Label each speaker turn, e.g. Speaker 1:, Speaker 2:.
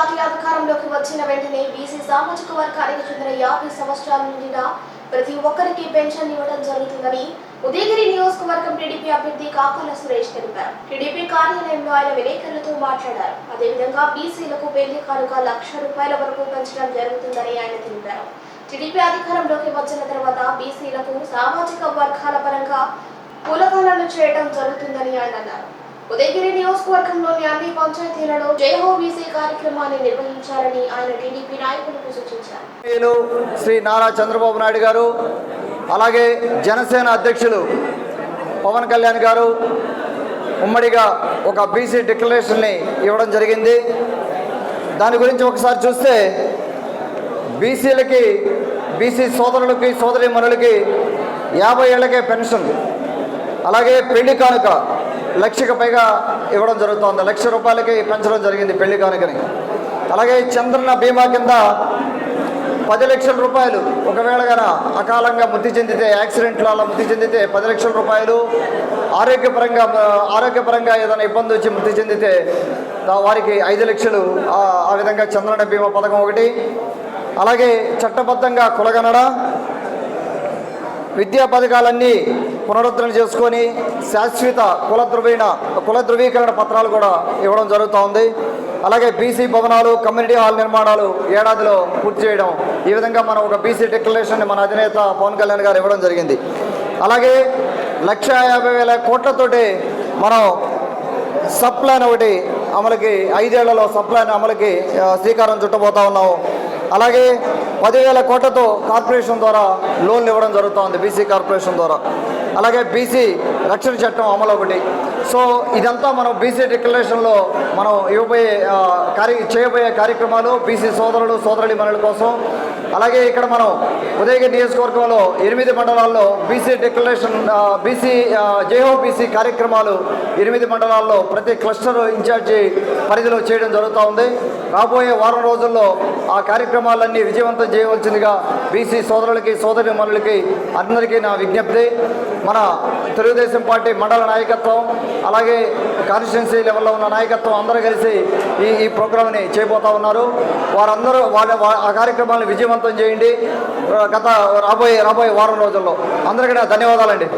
Speaker 1: Party అధికారంలోకి వచ్చిన వెంటనే బీసీ సామాజిక వర్గానికి చెందిన యాభై సంవత్సరాల నిండిన ప్రతి ఒక్కరికి పెన్షన్ ఇవ్వడం జరుగుతుందని ఉదయగిరి నియోజకవర్గం టీడీపీ అభ్యర్థి కాకుల సురేష్ తెలిపారు. టీడీపీ కార్యాలయంలో ఆయన విలేకరులతో మాట్లాడారు. అదేవిధంగా బీసీలకు పెళ్ళి కానుక లక్ష రూపాయల వరకు పెంచడం జరుగుతుందని ఆయన తెలిపారు. టీడీపీ అధికారంలోకి వచ్చిన తర్వాత బీసీలకు సామాజిక వర్గాల పరంగా కులగణన చేయడం జరుగుతుందని ఆయన అన్నారు. ఉదయగిరి నియోజకవర్గంలోని అన్ని పంచాయతీలలో జయహో బీసీ కార్యక్రమాన్ని నిర్వహించాలని ఆయన టీడీపీ నాయకులకు సూచించారు.
Speaker 2: శ్రీ నారా చంద్రబాబు నాయుడు గారు అలాగే జనసేన అధ్యక్షులు పవన్ కళ్యాణ్ గారు ఉమ్మడిగా ఒక బీసీ డిక్లరేషన్ని ఇవ్వడం జరిగింది. దాని గురించి ఒకసారి చూస్తే బీసీలకి బీసీ సోదరులకి సోదరి మనులకి యాభై ఏళ్ళకే పెన్షన్ అలాగే పెళ్ళి కానుక లక్షకు పైగా ఇవ్వడం జరుగుతోంది. లక్ష రూపాయలకి పెంచడం జరిగింది పెళ్ళి కానుకని. అలాగే చంద్రన్న బీమా కింద పది లక్షల రూపాయలు. ఒకవేళ గన అకాలంగా మృతి చెందితే యాక్సిడెంట్లు అలా మృతి చెందితే పది లక్షల రూపాయలు. ఆరోగ్యపరంగా ఆరోగ్యపరంగా ఏదైనా ఇబ్బంది వచ్చి మృతి చెందితే వారికి ఐదు లక్షలు. ఆ- విధంగా చంద్రన్న బీమా పథకం ఒకటి. అలాగే చట్టబద్ధంగా కులగనడ. విద్యా పథకాలన్నీ పునరుద్ధరణ చేసుకొని శాశ్వత కుల ధృవీణ కుల ధృవీకరణ పత్రాలు కూడా ఇవ్వడం జరుగుతూ ఉంది అలాగే బీసీ భవనాలు కమ్యూనిటీ హాల్ నిర్మాణాలు ఏడాదిలో పూర్తి చేయడం. ఈ విధంగా మనం ఒక బీసీ డిక్లరేషన్ మన అధినేత పవన్ కళ్యాణ్ గారు ఇవ్వడం జరిగింది. అలాగే లక్ష యాభై వేల కోట్లతోటి మనం సప్లైన్ ఒకటి అమలుకి ఐదేళ్ళలో సప్లైన్ అమలుకి శ్రీకారం చుట్టబోతా ఉన్నాం అలాగే పదివేల కోట్లతో కార్పొరేషన్ ద్వారా లోన్లు ఇవ్వడం జరుగుతోంది బీసీ కార్పొరేషన్ ద్వారా. అలాగే బీసీ రక్షణ చట్టం అమలు ఒకటి. సో ఇదంతా మనం బీసీ డిక్లరేషన్లో మనం ఇవ్వబోయే కార్య చేయబోయే కార్యక్రమాలు బీసీ సోదరులు సోదరుడి మనుల కోసం. అలాగే ఇక్కడ మనం ఉదయగిరి నియోజకవర్గంలో ఎనిమిది మండలాల్లో బీసీ డిక్లరేషన్ బీసీ జేహో బీసీ కార్యక్రమాలు ఎనిమిది మండలాల్లో ప్రతి క్లస్టర్ ఇన్ఛార్జి పరిధిలో చేయడం జరుగుతూ ఉంది రాబోయే వారం రోజుల్లో ఆ కార్యక్రమాలన్నీ విజయవంతం చేయవలసిందిగా బీసీ సోదరులకి సోదరి మనులకి అందరికీ నా విజ్ఞప్తి. మన తెలుగుదేశం పార్టీ మండల నాయకత్వం అలాగే కాన్స్టిట్యున్సీ లెవెల్లో ఉన్న నాయకత్వం అందరూ కలిసి ఈ ఈ ప్రోగ్రామ్ని చేయబోతా ఉన్నారు. వారందరూ వాళ్ళ ఆ కార్యక్రమాలను విజయవంతం చేయండి. గత రాబోయే రాబోయే వారం రోజుల్లో. అందరికీ ధన్యవాదాలండి.